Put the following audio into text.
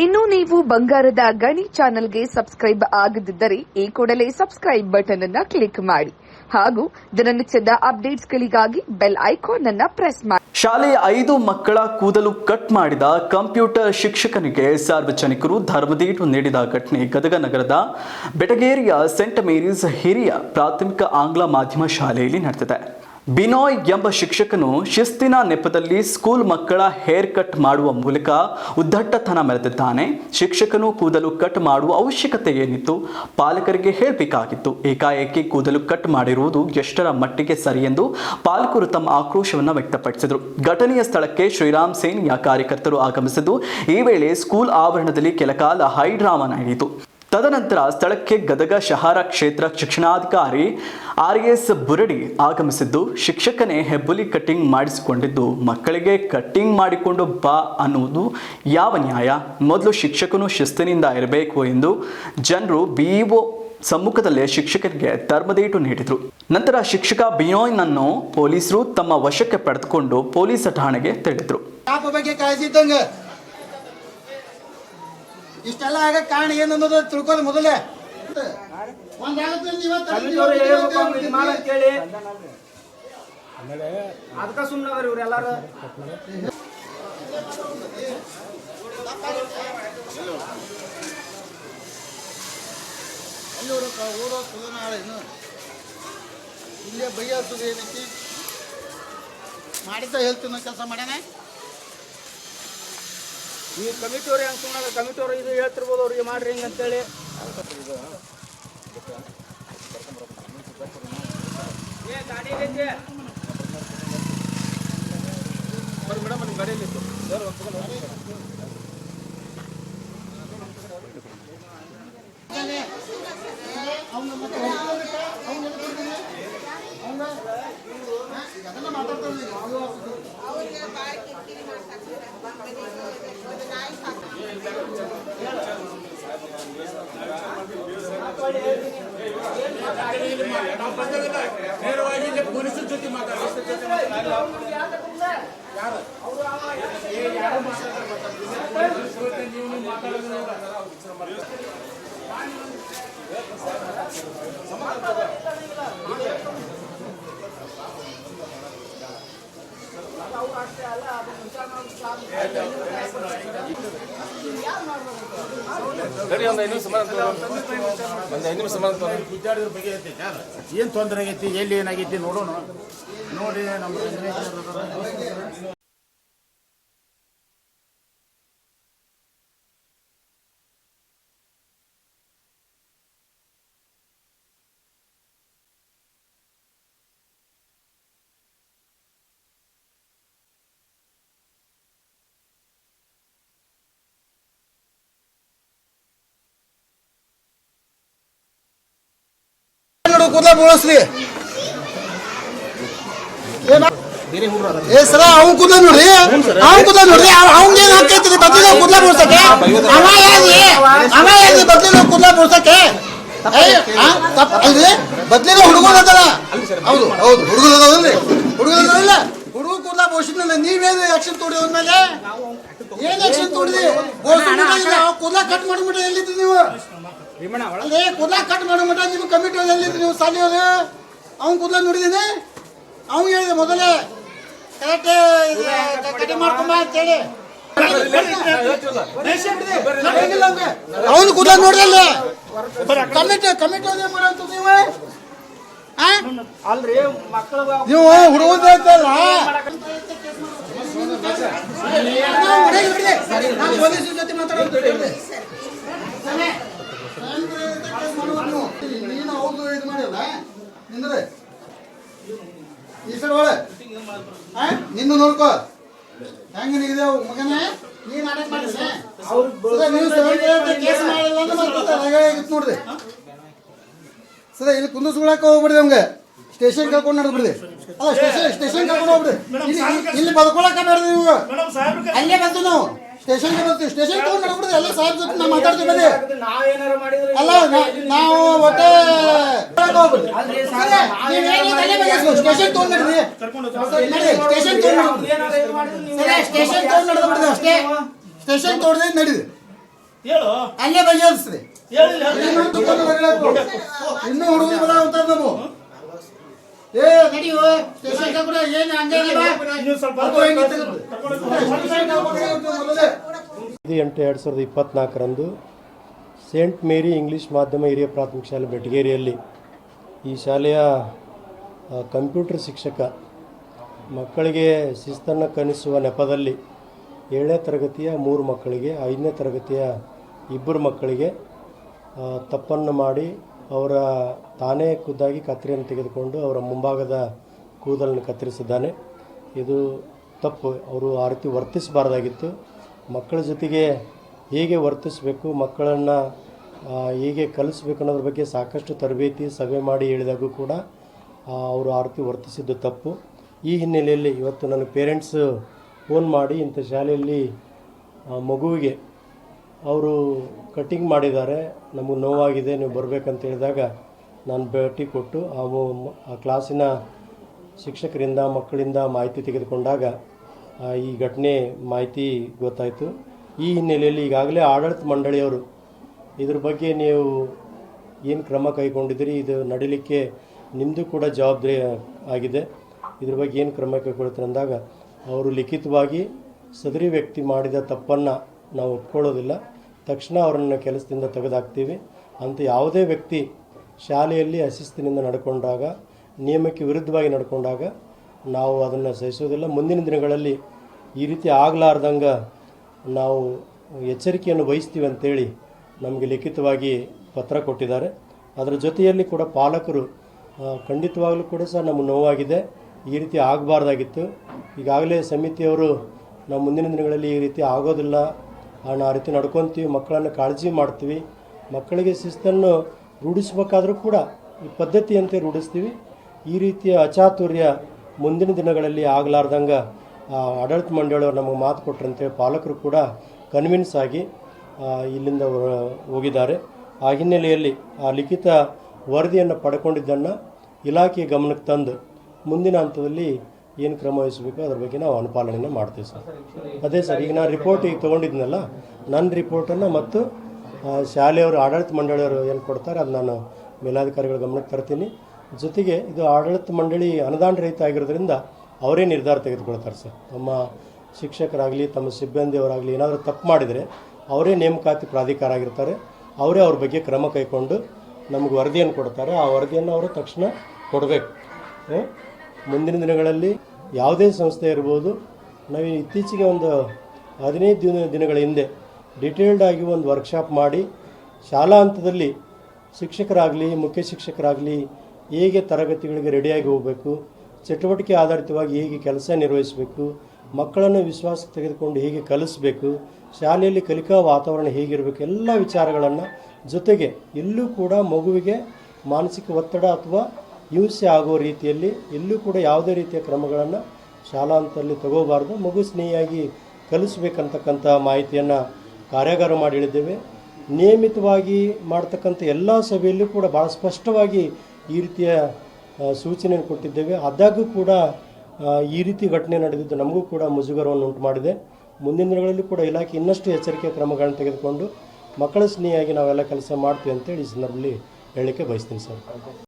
ಇನ್ನು ನೀವು ಬಂಗಾರದ ಗಣಿ ಚಾನೆಲ್ಗೆ ಸಬ್ಸ್ಕ್ರೈಬ್ ಆಗದಿದ್ದರೆ ಈ ಕೂಡಲೇ ಸಬ್ಸ್ಕ್ರೈಬ್ ಬಟನ್ ಅನ್ನ ಕ್ಲಿಕ್ ಮಾಡಿ. ಹಾಗೂ ದಿನನಿತ್ಯದ ಅಪ್ಡೇಟ್ಸ್ಗಳಿಗಾಗಿ ಬೆಲ್ ಐಕಾನ್ ಅನ್ನ ಪ್ರೆಸ್ ಮಾಡಿ. ಶಾಲೆಯ ಐದು ಮಕ್ಕಳ ಕೂದಲು ಕಟ್ ಮಾಡಿದ ಕಂಪ್ಯೂಟರ್ ಶಿಕ್ಷಕನಿಗೆ ಸಾರ್ವಜನಿಕರು ಧರ್ಮದೀಟು ನೀಡಿದ ಘಟನೆ ಗದಗ ನಗರದ ಬೆಟಗೇರಿಯ ಸೆಂಟ್ ಮೇರೀಸ್ ಹಿರಿಯ ಪ್ರಾಥಮಿಕ ಆಂಗ್ಲ ಮಾಧ್ಯಮ ಶಾಲೆಯಲ್ಲಿ ನಡೆದಿದೆ. ಬಿನಾಯ್ ಎಂಬ ಶಿಕ್ಷಕನು ಶಿಸ್ತಿನ ನೆಪದಲ್ಲಿ ಸ್ಕೂಲ್ ಮಕ್ಕಳ ಹೇರ್ ಕಟ್ ಮಾಡುವ ಮೂಲಕ ಉದ್ದಟ್ಟತನ ಮೆರೆದಿದ್ದಾನೆ. ಶಿಕ್ಷಕನು ಕೂದಲು ಕಟ್ ಮಾಡುವ ಅವಶ್ಯಕತೆ ಏನಿತ್ತು? ಪಾಲಕರಿಗೆ ಹೇಳಬೇಕಾಗಿತ್ತು. ಏಕಾಏಕಿ ಕೂದಲು ಕಟ್ ಮಾಡಿರುವುದು ಎಷ್ಟರ ಮಟ್ಟಿಗೆ ಸರಿ ಎಂದು ಪಾಲಕರು ತಮ್ಮ ಆಕ್ರೋಶವನ್ನು ವ್ಯಕ್ತಪಡಿಸಿದರು. ಘಟನೆಯ ಸ್ಥಳಕ್ಕೆ ಶ್ರೀರಾಮ್ ಸೇನೆಯ ಕಾರ್ಯಕರ್ತರು ಆಗಮಿಸಿದ್ದು, ಈ ವೇಳೆ ಸ್ಕೂಲ್ ಆವರಣದಲ್ಲಿ ಕೆಲಕಾಲ ಹೈಡ್ರಾಮಾ ನಡೆಯಿತು. ತದನಂತರ ಸ್ಥಳಕ್ಕೆ ಗದಗ ಶಹಾರ ಕ್ಷೇತ್ರ ಶಿಕ್ಷಣಾಧಿಕಾರಿ ಆರ್ ಎಸ್ ಬುರಡಿ ಆಗಮಿಸಿದ್ದು, ಶಿಕ್ಷಕನೇ ಹೆಬ್ಬುಲಿ ಕಟ್ಟಿಂಗ್ ಮಾಡಿಸಿಕೊಂಡಿದ್ದು, ಮಕ್ಕಳಿಗೆ ಕಟ್ಟಿಂಗ್ ಮಾಡಿಕೊಂಡು ಬಾ ಅನ್ನುವುದು ಯಾವ ನ್ಯಾಯ? ಮೊದಲು ಶಿಕ್ಷಕನು ಶಿಸ್ತಿನಿಂದ ಇರಬೇಕು ಎಂದು ಜನರು ಬಿಇಒ ಸಮ್ಮುಖದಲ್ಲೇ ಶಿಕ್ಷಕರಿಗೆ ತರ್ಮದೇಟು ನೀಡಿದರು. ನಂತರ ಶಿಕ್ಷಕ ಬಿಯೋಯ್ನನ್ನು ಪೊಲೀಸರು ತಮ್ಮ ವಶಕ್ಕೆ ಪಡೆದುಕೊಂಡು ಪೊಲೀಸ್ ಠಾಣೆಗೆ ತೆರಳಿದರು. ಇಷ್ಟೆಲ್ಲ ಆಗ ಕಾರಣ ಏನು ಅನ್ನೋದು ತಿಳ್ಕೊಳ್ಳಿ ಮೊದಲೇ. ಅದಕ್ಕ ಸುಮ್ಮನೆ ಇವ್ರೆಲ್ಲಾರು ಎಲ್ಲರೂ. ಓದೋ ಇನ್ನು. ಇಲ್ಲೇ ಬೈಯೋದು ಏನೈತಿ ಮಾಡಿದ್ದ ಹೇಳ್ತೀನಿ ಕೆಲಸ ಮಾಡ್ಯಾನ ಈ ಕಮಿಟಿಯವ್ರು ಹೆಂಗ್ ಸುಮ್ಮನೆ ಕಮಿಟಿಯವ್ರು ಇದು ಹೇಳ್ತಿರ್ಬೋದು ಅವ್ರಿಗೆ ಮಾಡ್ರಿ ಹಿಂಗೆ ಅಂತೇಳಿ ಏ ನೇರವಾಗಿ ಪೊಲೀಸರ ಜೊತೆ ಮಾತಾಡೋದು ಯಾರು ಯಾರು ಮಾತಾಡ್ತಾರೆ ನೀವು ನೀವು ಮಾತಾಡೋದು ಅವ್ರು ಅಷ್ಟೇ ಅಲ್ಲ ಅದು ಮುಂಚೆ ಐತಿ ಏನು ತೊಂದರೆ ಆಗೈತಿ ಎಲ್ಲಿ ಏನಾಗೈತಿ ನೋಡೋಣ. ನೋಡಿ ನಮ್ಮ ಕೂದಲ ಮುಳಸ್ರಿ ಏ ಸರ ಅವ್ ಕೂದಲ ನೋಡ್ರಿ. ಅವ್ ಕೂದಲ ನೋಡ್ರಿ. ಅವ್ನ್ ಏನ್ ಹಾಕೈತ್ರಿ ಬದ್ಲಿನ ಕೂದಲ ಬೋಳ್ಸಕ್ಕೆ? ಅವ ಯಾವ್ದಿ ಅವ ಯಾವ್ದಿ ಬದ್ಲಿನ ಕೂದಲ ಬೋಳ್ಸಕ್ಕೆ. ಅಲ್ರಿ? ಬದ್ಲಿನ ಹುಡುಗರು ಅದಲ್ಲ ಹೌದು ಹೌದು ಹುಡುಗರು ಅದಾವಲ್ರಿ ಹುಡುಗರು ಅದಲ್ಲ ಹುಡುಗ ಕೂದಲ ಬೋಳ್ಸಿದ್ಮೇಲೆ ನೀವೇನು ಆಕ್ಷನ್ ತೋಡಿ ಮೇಲೆ? ಏನ್ ಆಕ್ಷನ್ ತೋಡಿದ್ರಿ? ಬೋಳ್ಸಿದ್ಮೇಲೆ ಕೂದಲ ಕಟ್ ಮಾಡ್ಬಿಟ್ಟು ಎಲ್ಲಿದ್ರಿ ನೀವು? ಕೂದಲ ಕಟ್ ಮಾಡೋ ಮಟ್ಟ ನೀವು ಕಮಿಟಿ ಎಲ್ಲಿದ್ರಿ ನೀವು ಸಾಲಿಯವರು ಅವನು ಕೂದಲ ನೋಡಿದೀನಿ? ಅವ್ನು ಹೇಳಿದೆ ಮೊದಲೇ. ಕರೆಕ್ಟ್ ಕಟ್ ಮಾಡ್ಕೊಂಬ ಅಂತೇಳಿ ಅವನು ಕೂದಲ ನೋಡಿದಲ್ಲ ಕಮಿಟಿ ಕಮಿಟಿ ಮಾಡಂತ ನೀವು? ಅಲ್ರಿ ಮಕ್ಕಳು ನೀವು ಪೊಲೀಸ್ ಜೊತೆ ಮಾತಾಡೋದು ನೀನು ಹೌದು ಇದು ಮಾಡಿಲ್ಲ ನಿಂದ್ರೆ ಈ ಸಲ ಒಳ ನಿಂದು ನೋಡ್ಕೋ. ಹೆಂಗ ನಿಗಿದೆ ಮಗನೇ ನೀನ್ ಅಟೆಂಡ್ ಮಾಡಿದ್ರೆ ಕೇಸ್ ಮಾಡಿಲ್ಲ ಅಂದ್ರೆ ಮತ್ತೆ ನೋಡ್ರಿ. ಸದಾ ಇಲ್ಲಿ ಕುಂದಿಸ್ಕೊಳಕ್ಕೆ ಹೋಗ್ಬಿಡ್ರಿ ಅವಂಗೆ ಸ್ಟೇಷನ್ ಕರ್ಕೊಂಡು ನಡೆದ್ಬಿಡ್ರಿ. ಅಲ್ಲ ಸ್ಟೇಷನ್ ಸ್ಟೇಷನ್ ಕರ್ಕೊಂಡು ಹೋಗ್ಬಿಡ್ರಿ. ಇಲ್ಲಿ ಇಲ್ಲಿ ಬದುಕೊಳಕ್ಕೆ ಬೇಡ್ರಿ ನೀವು. ಅಲ್ಲೇ ಬಂದು ನಾವು. ಸ್ಟೇಷನ್ಗೆ ಬರ್ತೀವಿ ಸ್ಟೇಷನ್ ತಗೊಂಡು ನಡೆದ್ಬಿಡ್ರಿ ಎಲ್ಲ ಸಾಹೇಬ್ ಜೊತೆ ನಾವು ಮಾತಾಡ್ತೀವಿ ಬನ್ನಿ ನಾವೇನಾರು ಮಾಡಿದ್ರೆ ಅಲ್ಲ ನಾ- ನಾವು ಒಟ್ಟೆ ಸ್ಟೇಷನ್ ತಗೊಂಡು ನಡ್ರಿ ಸ್ಟೇಷನ್ ತಗೊಂಡು ಏನಾರು ಇದು ಮಾಡಿದ್ರೆ ನೀವು ಸ್ಟೇಷನ್ ತಗೊಂಡು ಅಷ್ಟೇ. ಸ್ಟೇಷನ್ ತೋಡ್ದೆ ನಡೀರಿ? ಹೇಳು. ಅಲ್ಲೇ ಬಗೆಹರಿಸ್ರಿ ಇನ್ನೊಂದು. ಇನ್ನೂ ಹುಡುಗರು ಬರ ಅಂತ ನಾವು. ಏ ನಡಿಯೋ ಸ್ಟೇಷನ್ ಕೂಡ ಏನು ಹಂಗೇನಿಲ್ಲ ಇನ್ನೊಂದು ಸ್ವಲ್ಪ ಅದು ಹೆಂಗೆ ತಿರುಗ್ದು? ಮೊದಲೇ. ಎಂಟು ಎರಡು ಸಾವಿರದ ಇಪ್ಪತ್ತ್ನಾಲ್ಕರಂದು ಸೇಂಟ್ ಮೇರಿ ಇಂಗ್ಲೀಷ್ ಮಾಧ್ಯಮ ಹಿರಿಯ ಪ್ರಾಥಮಿಕ ಶಾಲೆ ಬೆಟಗೇರಿಯಲ್ಲಿ ಈ ಶಾಲೆಯ ಕಂಪ್ಯೂಟರ್ ಶಿಕ್ಷಕ ಮಕ್ಕಳಿಗೆ ಶಿಸ್ತನ್ನು ಕನಿಸುವ ನೆಪದಲ್ಲಿ ಏಳನೇ ತರಗತಿಯ ಮೂರು ಮಕ್ಕಳಿಗೆ ಐದನೇ ತರಗತಿಯ ಇಬ್ಬರು ಮಕ್ಕಳಿಗೆ ತಪ್ಪನ್ನು ಮಾಡಿ ಅವರ ತಾನೇ ಖುದ್ದಾಗಿ ಕತ್ತರಿಯನ್ನು ತೆಗೆದುಕೊಂಡು ಅವರ ಮುಂಭಾಗದ ಕೂದಲನ್ನು ಕತ್ತರಿಸಿದ್ದಾನೆ. ಇದು ತಪ್ಪು. ಅವರು ಆ ರೀತಿ ವರ್ತಿಸಬಾರ್ದಾಗಿತ್ತು. ಮಕ್ಕಳ ಜೊತೆಗೆ ಹೇಗೆ ವರ್ತಿಸಬೇಕು, ಮಕ್ಕಳನ್ನು ಹೇಗೆ ಕಲಿಸ್ಬೇಕು ಅನ್ನೋದ್ರ ಬಗ್ಗೆ ಸಾಕಷ್ಟು ತರಬೇತಿ, ಸಭೆ ಮಾಡಿ ಹೇಳಿದಾಗೂ ಕೂಡ ಅವರು ಆ ರೀತಿ ವರ್ತಿಸಿದ್ದು ತಪ್ಪು. ಈ ಹಿನ್ನೆಲೆಯಲ್ಲಿ ಇವತ್ತು ನನ್ನ ಪೇರೆಂಟ್ಸು ಫೋನ್ ಮಾಡಿ ಇಂಥ ಶಾಲೆಯಲ್ಲಿ ಮಗುವಿಗೆ ಅವರು ಕಟ್ಟಿಂಗ್ ಮಾಡಿದ್ದಾರೆ. ನಮಗೆ ನೋವಾಗಿದೆ, ನೀವು ಬರಬೇಕಂತ ಹೇಳಿದಾಗ ನಾನು ಭೇಟಿ ಕೊಟ್ಟು ಆ ಆ ಕ್ಲಾಸಿನ ಶಿಕ್ಷಕರಿಂದ, ಮಕ್ಕಳಿಂದ ಮಾಹಿತಿ ತೆಗೆದುಕೊಂಡಾಗ ಈ ಘಟನೆ ಮಾಹಿತಿ ಗೊತ್ತಾಯಿತು. ಈ ಹಿನ್ನೆಲೆಯಲ್ಲಿ ಈಗಾಗಲೇ ಆಡಳಿತ ಮಂಡಳಿಯವರು ಇದ್ರ ಬಗ್ಗೆ ನೀವು ಏನು ಕ್ರಮ ಕೈಗೊಂಡಿದ್ದೀರಿ? ಇದು ನಡೀಲಿಕ್ಕೆ ನಿಮ್ಮದು ಕೂಡ ಜವಾಬ್ದಾರಿ ಆಗಿದೆ. ಇದ್ರ ಬಗ್ಗೆ ಏನು ಕ್ರಮ ಕೈಗೊಳ್ತಾರೆ ಅಂದಾಗ, ಅವರು ಲಿಖಿತವಾಗಿ ಸದರಿ ವ್ಯಕ್ತಿ ಮಾಡಿದ ತಪ್ಪನ್ನು ನಾವು ಒಪ್ಕೊಳ್ಳೋದಿಲ್ಲ. ತಕ್ಷಣ ಅವರನ್ನು ಕೆಲಸದಿಂದ ತೆಗೆದಾಕ್ತೀವಿ. ಅಂತ ಯಾವುದೇ ವ್ಯಕ್ತಿ ಶಾಲೆಯಲ್ಲಿ ಅಶಿಸ್ತಿನಿಂದ ನಡ್ಕೊಂಡಾಗ, ನಿಯಮಕ್ಕೆ ವಿರುದ್ಧವಾಗಿ ನಡ್ಕೊಂಡಾಗ ನಾವು ಅದನ್ನು ಸಹಿಸೋದಿಲ್ಲ ಮುಂದಿನ ದಿನಗಳಲ್ಲಿ ಈ ರೀತಿ ಆಗಲಾರ್ದಂಗೆ ನಾವು ಎಚ್ಚರಿಕೆಯನ್ನು ವಹಿಸ್ತೀವಿ ಅಂತೇಳಿ ನಮಗೆ ಲಿಖಿತವಾಗಿ ಪತ್ರ ಕೊಟ್ಟಿದ್ದಾರೆ. ಅದರ ಜೊತೆಯಲ್ಲಿ ಕೂಡ ಪಾಲಕರು ಖಂಡಿತವಾಗಲೂ ಕೂಡ ಸಹ ನಮಗೆ ನೋವಾಗಿದೆ. ಈ ರೀತಿ ಆಗಬಾರ್ದಾಗಿತ್ತು. ಈಗಾಗಲೇ ಸಮಿತಿಯವರು ನಾವು ಮುಂದಿನ ದಿನಗಳಲ್ಲಿ ಈ ರೀತಿ ಆಗೋದಿಲ್ಲ. ನಾವು ಆ ರೀತಿ ನಡ್ಕೊತೀವಿ, ಮಕ್ಕಳನ್ನು ಕಾಳಜಿ ಮಾಡ್ತೀವಿ. ಮಕ್ಕಳಿಗೆ ಶಿಸ್ತನ್ನು ರೂಢಿಸ್ಬೇಕಾದ್ರೂ ಕೂಡ ಈ ಪದ್ಧತಿಯಂತೆ ರೂಢಿಸ್ತೀವಿ. ಈ ರೀತಿಯ ಅಚಾತುರ್ಯ ಮುಂದಿನ ದಿನಗಳಲ್ಲಿ ಆಗಲಾರ್ದಂಗೆ ಆಡಳಿತ ಮಂಡಳಿಯವರು ನಮಗೆ ಮಾತು ಕೊಟ್ಟರಂತೆ ಪಾಲಕರು ಕೂಡ ಕನ್ವಿನ್ಸ್ ಆಗಿ ಇಲ್ಲಿಂದ ಹೋಗಿದ್ದಾರೆ. ಆ ಹಿನ್ನೆಲೆಯಲ್ಲಿ ಆ ಲಿಖಿತ ವರದಿಯನ್ನು ಪಡ್ಕೊಂಡಿದ್ದನ್ನು ಇಲಾಖೆಯ ಗಮನಕ್ಕೆ ತಂದು ಮುಂದಿನ ಹಂತದಲ್ಲಿ ಏನು ಕ್ರಮ ವಹಿಸಬೇಕು, ಅದ್ರ ಬಗ್ಗೆ ನಾವು ಅನುಪಾಲನೆ ಮಾಡ್ತೀವಿ ಸರ್. ಅದೇ ಸರ್, ಈಗ ನಾನು ರಿಪೋರ್ಟ್ ಈಗ ತೊಗೊಂಡಿದ್ನಲ್ಲ, ನನ್ನ ರಿಪೋರ್ಟನ್ನು ಮತ್ತು ಶಾಲೆಯವರು ಆಡಳಿತ ಮಂಡಳಿಯವರು ಏನು ಕೊಡ್ತಾರೆ, ಅದು ನಾನು ಮೇಲಾಧಿಕಾರಿಗಳ ಗಮನಕ್ಕೆ ತರ್ತೀನಿ. ಜೊತೆಗೆ ಇದು ಆಡಳಿತ ಮಂಡಳಿ ಅನುದಾನ ರಹಿತ ಆಗಿರೋದ್ರಿಂದ ಅವರೇ ನಿರ್ಧಾರ ತೆಗೆದುಕೊಳ್ತಾರೆ ಸರ್. ತಮ್ಮ ಶಿಕ್ಷಕರಾಗಲಿ, ತಮ್ಮ ಸಿಬ್ಬಂದಿಯವರಾಗಲಿ ಏನಾದರೂ ತಪ್ಪು ಮಾಡಿದರೆ ಅವರೇ ನೇಮಕಾತಿ ಪ್ರಾಧಿಕಾರ ಆಗಿರ್ತಾರೆ. ಅವರೇ ಅವ್ರ ಬಗ್ಗೆ ಕ್ರಮ ಕೈಗೊಂಡು ನಮಗೆ ವರದಿಯನ್ನು ಕೊಡ್ತಾರೆ. ಆ ವರದಿಯನ್ನು ಅವರು ತಕ್ಷಣ ಕೊಡಬೇಕು? ಮುಂದಿನ ದಿನಗಳಲ್ಲಿ ಯಾವುದೇ ಸಂಸ್ಥೆ ಇರ್ಬೋದು, ನಾವು ಇತ್ತೀಚೆಗೆ ಒಂದು ಹದಿನೈದು ದಿನ, ದಿನಗಳ ಹಿಂದೆ ಡಿಟೇಲ್ಡ್ ಆಗಿ ಒಂದು ವರ್ಕ್ಶಾಪ್ ಮಾಡಿ, ಶಾಲಾ ಹಂತದಲ್ಲಿ ಶಿಕ್ಷಕರಾಗಲಿ, ಮುಖ್ಯ ಶಿಕ್ಷಕರಾಗಲಿ ಹೇಗೆ ತರಗತಿಗಳಿಗೆ ರೆಡಿಯಾಗಿ ಹೋಗಬೇಕು, ಚಟುವಟಿಕೆ ಆಧಾರಿತವಾಗಿ ಹೇಗೆ ಕೆಲಸ ನಿರ್ವಹಿಸಬೇಕು, ಮಕ್ಕಳನ್ನು ವಿಶ್ವಾಸಕ್ಕೆ ತೆಗೆದುಕೊಂಡು ಹೇಗೆ ಕಲಿಸಬೇಕು, ಶಾಲೆಯಲ್ಲಿ ಕಲಿಕಾ ವಾತಾವರಣ ಹೇಗಿರಬೇಕು, ಎಲ್ಲ ವಿಚಾರಗಳನ್ನು ಜೊತೆಗೆ ಎಲ್ಲೂ ಕೂಡ ಮಗುವಿಗೆ ಮಾನಸಿಕ ಒತ್ತಡ ಅಥವಾ ಹಿಂಸೆ ಆಗೋ ರೀತಿಯಲ್ಲಿ ಎಲ್ಲೂ ಕೂಡ ಯಾವುದೇ ರೀತಿಯ ಕ್ರಮಗಳನ್ನು ಶಾಲಾ ಹಂತದಲ್ಲಿ ತಗೋಬಾರ್ದು. ಮಗು ಸ್ನೇಹಿಯಾಗಿ ಕಲಿಸ್ಬೇಕಂತಕ್ಕಂಥ ಮಾಹಿತಿಯನ್ನು ಕಾರ್ಯಾಗಾರ ಮಾಡಿ ಹೇಳಿದ್ದೇವೆ. ನಿಯಮಿತವಾಗಿ ಮಾಡ್ತಕ್ಕಂಥ ಎಲ್ಲ ಸಭೆಯಲ್ಲೂ ಕೂಡ ಭಾಳ ಸ್ಪಷ್ಟವಾಗಿ ಈ ರೀತಿಯ ಸೂಚನೆಯನ್ನು ಕೊಟ್ಟಿದ್ದೇವೆ. ಆದಾಗೂ ಕೂಡ ಈ ರೀತಿ ಘಟನೆ ನಡೆದಿದ್ದು ನಮಗೂ ಕೂಡ ಮುಜುಗರವನ್ನು ಉಂಟು ಮಾಡಿದೆ. ಮುಂದಿನ ದಿನಗಳಲ್ಲಿ ಕೂಡ ಇಲಾಖೆ ಇನ್ನಷ್ಟು ಎಚ್ಚರಿಕೆ ಕ್ರಮಗಳನ್ನು ತೆಗೆದುಕೊಂಡು ಮಕ್ಕಳ ಸ್ನೇಹಿಯಾಗಿ ನಾವೆಲ್ಲ ಕೆಲಸ ಮಾಡ್ತೀವಿ ಅಂತೇಳಿ ಈ ಸಂದರ್ಭದಲ್ಲಿ ಹೇಳಲಿಕ್ಕೆ ಬಯಸ್ತೀನಿ ಸರ್.